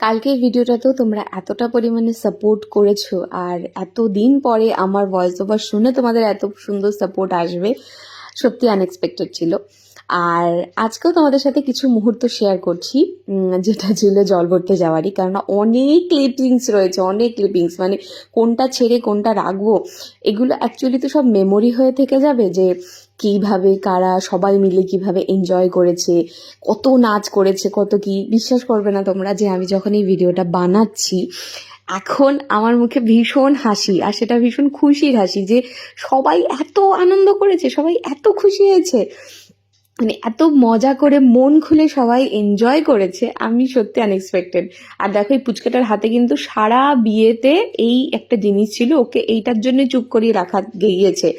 কালকের ভিডিওটাতেও তোমরা এতটা পরিমাণে সাপোর্ট করেছ আর এত দিন পরে আমার ভয়েস ওভার শুনে তোমাদের এত সুন্দর সাপোর্ট আসবে, সত্যি আনএক্সপেক্টেড ছিল। আর আজকেও তোমাদের সাথে কিছু মুহূর্ত শেয়ার করছি যেটা ছিল জল ভরতে যাওয়ারই কারণ অনেক ক্লিপিংস রয়েছে, অনেক ক্লিপিংস মানে কোনটা ছেড়ে কোনটা রাখব, এগুলো অ্যাকচুয়ালি তো সব মেমোরি হয়ে থেকে যাবে যে কীভাবে, কারা, সবাই মিলে কীভাবে এনজয় করেছে, কত নাচ করেছে, কত কি, বিশ্বাস করবে না তোমরা যে আমি যখন এই ভিডিওটা বানাচ্ছি, এখন আমার মুখে ভীষণ হাসি, আর সেটা ভীষণ খুশির হাসি যে সবাই এত আনন্দ করেছে, সবাই এত খুশি হয়েছে। মানে এত মজা করে মন খুলে সবাই এনজয় করেছে, আমি সত্যি আনএক্সপেক্টেড আর দেখো এই পুচকাটার হাতে কিন্তু সারা বিয়েতে এই একটা জিনিস ছিল, ওকে এইটার জন্য চুপ করিয়ে রাখা গিয়েছে।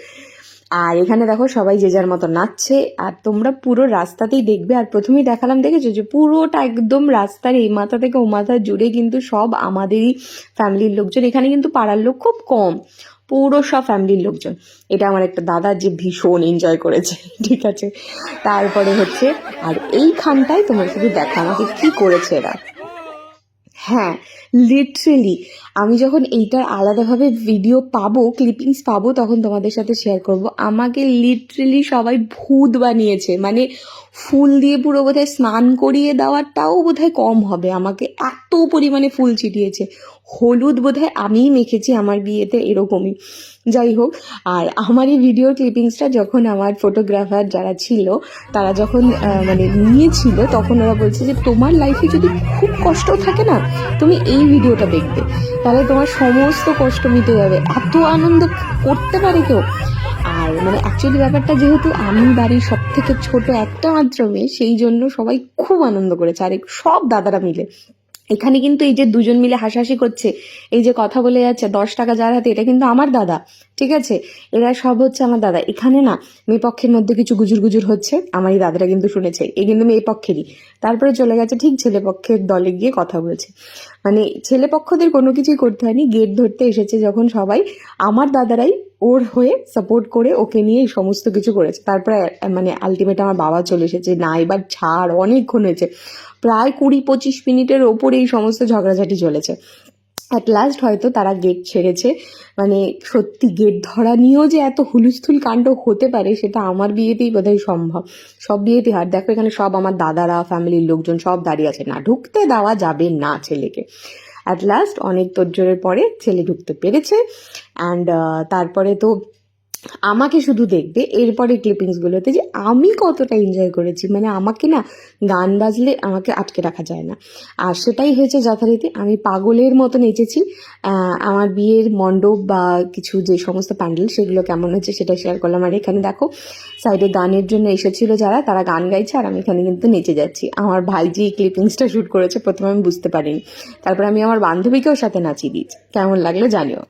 আর এখানে দেখো সবাই যে যার মতো নাচছে, আর তোমরা পুরো রাস্তাতেই দেখবে, আর প্রথমেই দেখালাম, দেখেছ যে পুরোটা একদম রাস্তার এই মাথা থেকে ও মাথা জুড়ে কিন্তু সব আমাদেরই ফ্যামিলির লোকজন, এখানে কিন্তু পাড়ার লোক খুব কম। পুরো সব ফ্যামিলির লোকজন। এটা আমার একটা দাদা যে ভীষণ এনজয় করেছে, ঠিক আছে? তারপরে হচ্ছে, আর এইখানটায় তোমরা শুধু দেখো আমাকে কি করেছে এরা। হ্যাঁ লিটারেলি আমি যখন এইটার আলাদাভাবে ভিডিও পাবো ক্লিপিংস পাবো, তখন তোমাদের সাথে শেয়ার করব। আমাকে লিটারেলি সবাই ভূত বানিয়েছে। মানে ফুল দিয়ে পুরো বোধহয় স্নান করিয়ে দেওয়ারটাও বোধহয় কম হবে। আমাকে এত পরিমাণে ফুল ছিটিয়েছে। হলুদ বোধহয় আমিই মেখেছি আমার বিয়েতে এরকমই। যাই হোক, আর আমার এই ভিডিও ক্লিপিংসটা যখন আমার ফটোগ্রাফার যারা ছিল, তারা যখন মানে নিয়েছিল, তখন ওরা বলছে যে, তোমার লাইফে যদি খুব কষ্ট থাকে না, তুমি এই ভিডিওটা দেখবে। তাহলে তোমার সমস্ত কষ্ট মিটে যাবে। এত আনন্দ করতে পারে কেউ? আর মানে অ্যাকচুয়ালি ব্যাপারটা যেহেতু আমি বাড়ির সব থেকে ছোট একটা মাত্র মেয়ে, সেই জন্য সবাই খুব আনন্দ করেছে। আর সব দাদারা মিলে। এখানে কিন্তু এই যে দুজন মিলে হাসাহাসি করছে, এই যে কথা বলে যাচ্ছে, দশ টাকা যার হাতে, এটা কিন্তু আমার দাদা, ঠিক আছে? এরা সব হচ্ছে আমার দাদা। এখানে না, মেয়ে পক্ষের মধ্যে কিছু গুজুর গুজুর হচ্ছে আমার এই দাদারা কিন্তু শুনেছে এই কিন্তু মেয়ে পক্ষেরই। তারপরে চলে গেছে ঠিক ছেলে পক্ষের দলে গিয়ে কথা বলেছে। মানে ছেলে পক্ষদের কোনো কিছুই করতে হয়নি। গেট ধরতে এসেছে যখন সবাই। আমার দাদারাই ওর হয়ে সাপোর্ট করে ওকে নিয়ে সমস্ত কিছু করেছে। তারপরে মানে আলটিমেট আমার বাবা চলে এসেছে। না, এবার ছাড়, অনেকক্ষণ হয়েছে। প্রায় কুড়ি পঁচিশ মিনিটের ওপরে এই সমস্ত ঝগড়াঝাটি চলেছে। অ্যাট লাস্ট হয়তো তারা গেট ছেড়েছে। মানে সত্যি গেট ধরা নিয়েও যে এত হুলুস্থুল কাণ্ড হতে পারে, সেটা আমার বিয়েতেই বোধহয় সম্ভব। সব বিয়েতেই হয় দেখো এখানে সব আমার দাদারা ফ্যামিলির লোকজন সব দাঁড়িয়ে আছে। না ঢুকতে দেওয়া যাবে না ছেলেকে। অ্যাট লাস্ট অনেক তোর পরে ছেলে ঢুকতে পেরেছে। অ্যান্ড তারপরে তো আমাকে শুধু দেখবে, এরপরে ক্লিপিংসগুলোতে যে আমি কতটা এনজয় করেছি। মানে আমাকে না, গান বাজলে আমাকে আটকে রাখা যায় না। আর সেটাই হয়েছে যথারীতি, আমি পাগলের মতো নেচেছি। আমার বিয়ের মণ্ডপ বা কিছু যে সমস্ত প্যান্ডেল, সেগুলো কেমন হচ্ছে সেটা শেয়ার করলাম। আর এখানে দেখো সাইডে গানের জন্য এসেছিল যারা, তারা গান গাইছে আর আমি এখানে কিন্তু নেচে যাচ্ছি। আমার ভাই যে ক্লিপিংসটা শ্যুট করেছে, প্রথমে আমি বুঝতে পারিনি। তারপর আমি আমার বান্ধবীকেও সাথে নাচিয়ে দিয়েছি। কেমন লাগল জানিও।